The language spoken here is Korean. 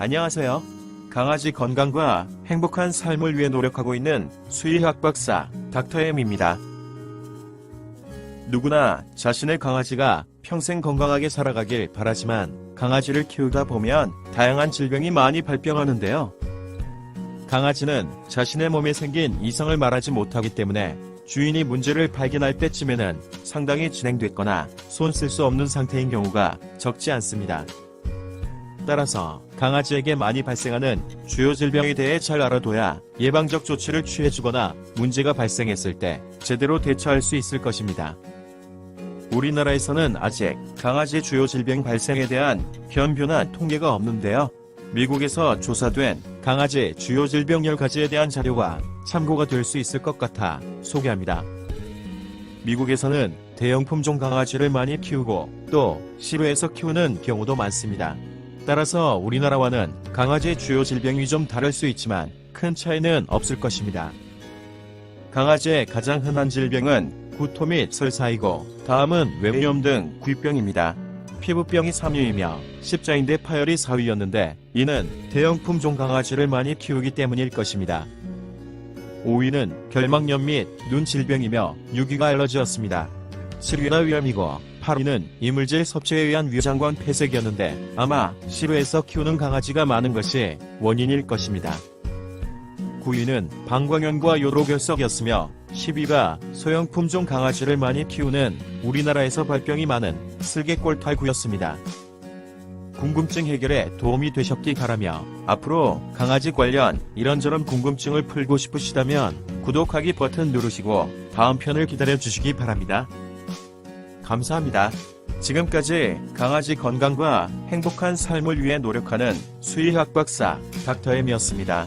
안녕하세요. 강아지 건강과 행복한 삶을 위해 노력하고 있는 수의학 박사 닥터엠입니다. 누구나 자신의 강아지가 평생 건강하게 살아가길 바라지만 강아지를 키우다 보면 다양한 질병이 많이 발병하는데요. 강아지는 자신의 몸에 생긴 이상을 말하지 못하기 때문에 주인이 문제를 발견할 때쯤에는 상당히 진행됐거나 손 쓸 수 없는 상태인 경우가 적지 않습니다. 따라서 강아지에게 많이 발생하는 주요 질병에 대해 잘 알아둬야 예방적 조치를 취해주거나 문제가 발생했을 때 제대로 대처할 수 있을 것입니다. 우리나라에서는 아직 강아지 주요 질병 발생에 대한 변변한 통계가 없는데요. 미국에서 조사된 강아지 주요 질병 10가지에 대한 자료가 참고가 될 수 있을 것 같아 소개합니다. 미국에서는 대형 품종 강아지를 많이 키우고 또 실외에서 키우는 경우도 많습니다. 따라서 우리나라와는 강아지 주요 질병이 좀 다를 수 있지만 큰 차이는 없을 것입니다. 강아지의 가장 흔한 질병은 구토 및 설사이고 다음은 외염 등 구입병입니다. 피부병이 3위이며 십자인대 파열이 4위였는데 이는 대형 품종 강아지를 많이 키우기 때문일 것입니다. 5위는 결막염 및 눈 질병이며 6위가 알러지였습니다. 7위가 위염이고 8위는 이물질 섭취에 의한 위장관 폐색이었는데 아마 실외에서 키우는 강아지가 많은 것이 원인일 것입니다. 9위는 방광염과 요로결석이었으며 10위가 소형 품종 강아지를 많이 키우는 우리나라에서 발병이 많은 슬개골탈구였습니다. 궁금증 해결에 도움이 되셨기 바라며 앞으로 강아지 관련 이런저런 궁금증을 풀고 싶으시다면 구독하기 버튼 누르시고 다음 편을 기다려 주시기 바랍니다. 감사합니다. 지금까지 강아지 건강과 행복한 삶을 위해 노력하는 수의학 박사 닥터엠이었습니다.